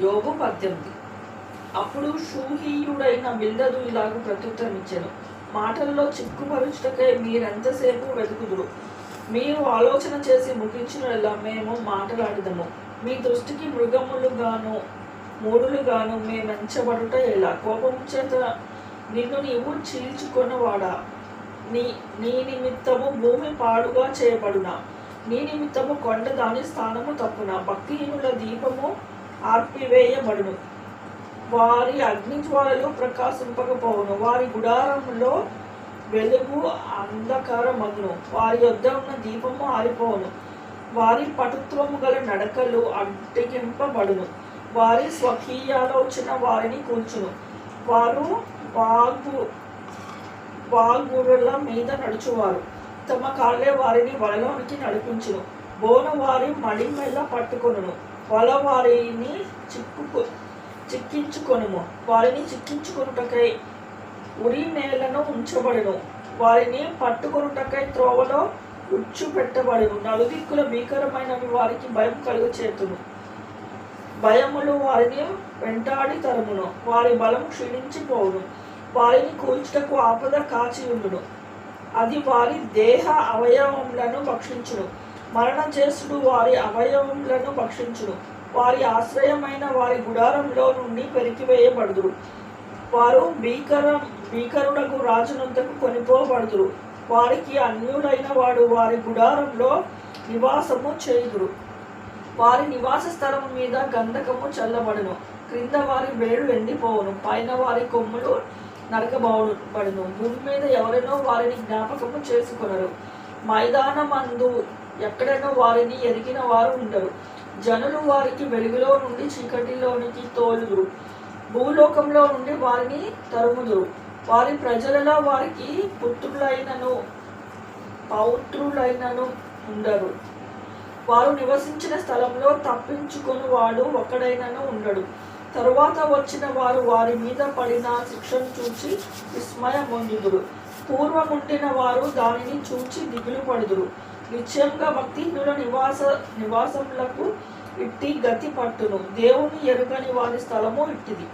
యోగు పద్దెనిమిది. అప్పుడు షూహీయుడైన బిల్దదు ఇలాగ ప్రత్యుత్తరం ఇచ్చాను మాటల్లో చిక్కుపరుచుటకై మీరెంతసేపు వెతుకుదురు? మీరు ఆలోచన చేసి ముగించినలా మేము మాట్లాడదము. మీ దృష్టికి మృగములుగాను మూడులుగాను మేమెంచబడుట ఎలా? కోపం చేత నిన్ను నీవు చీల్చుకొనవాడా? నీ నీ నిమిత్తము భూమి పాడుగా చేయబడునా? నీ నిమిత్తము కొండ దాని స్థానము తప్పున? భక్తిహీనుల దీపము ఆర్పివేయబడును. వారి అగ్ని జ్వాలలు ప్రకాశింపకపోవును. వారి గుడారంలో వెలుగు అంధకారమగును. వారి యొద్ద ఉన్న దీపము ఆరిపోవును. వారి పటుత్వము గల నడకలు అడ్డగింపబడును. వారి స్వకీయాలోచన వారిని కూల్చును. వారు వాగు వాగురుల మీద నడుచువారు. తమ కాళ్ళే వారిని వలలోనికి నడిపించును. బోన వారి మడిమెల్ల పట్టుకొనును. వల వారిని చిక్కు చిక్కించుకొనుము. వారిని చిక్కించుకొనుటకై ఉరి నేలను ఉంచబడును. వారిని పట్టుకొనుటకై త్రోవలో ఉచ్చు పెట్టబడును. నలుదిక్కుల భీకరమైనవి వారికి భయం కలుగు చేతును భయములు వారిని వెంటాడి తరుమును. వారి బలం క్షీణించిపోవును. వారిని కూల్చుటకు ఆపద కాచి ఉండును అది వారి దేహ అవయవములను భక్షించును. మరణ చేసుడు వారి అవయవములను భక్షించుడు వారి ఆశ్రయమైన వారి గుడారంలో నుండి పెరికివేయబడుదురు. వారు భీకరం భీకరుడకు రాజునంతకు కొనిపోబడుదురు. వారికి అన్యులైన వాడు వారి గుడారంలో నివాసము చేయుదురు. వారి నివాస స్థలము మీద గంధకము చల్లబడును. క్రింద వారి వేడు ఎండిపోవును. పైన వారి కొమ్ములు నరకబడును. భూమి మీద ఎవరైనా వారిని జ్ఞాపకము చేసుకొనరు. మైదానమందు ఎక్కడైనా వారిని ఎరిగిన వారు ఉండరు. జనులు వారికి వెలుగులో నుండి చీకటిలోనికి తోలుదురు. భూలోకంలో నుండి వారిని తరుముదురు. వారి ప్రజలలో వారికి పుత్రులైనను పౌత్రులైనను ఉండరు. వారు నివసించిన స్థలంలో తప్పించుకుని వాడు ఒక్కడైనను ఉండడు. తరువాత వచ్చిన వారు వారి మీద పడిన శిక్షను చూచి విస్మయమొందుదురు. పూర్వముండిన వారు దానిని చూచి దిగులు పడుదురు నిశ్చయంగా భక్తిహీనుల నివాస నివాసములకు ఇట్టి గతి పట్టును. దేవుని ఎరుగని వారి స్థలము ఇట్టిది.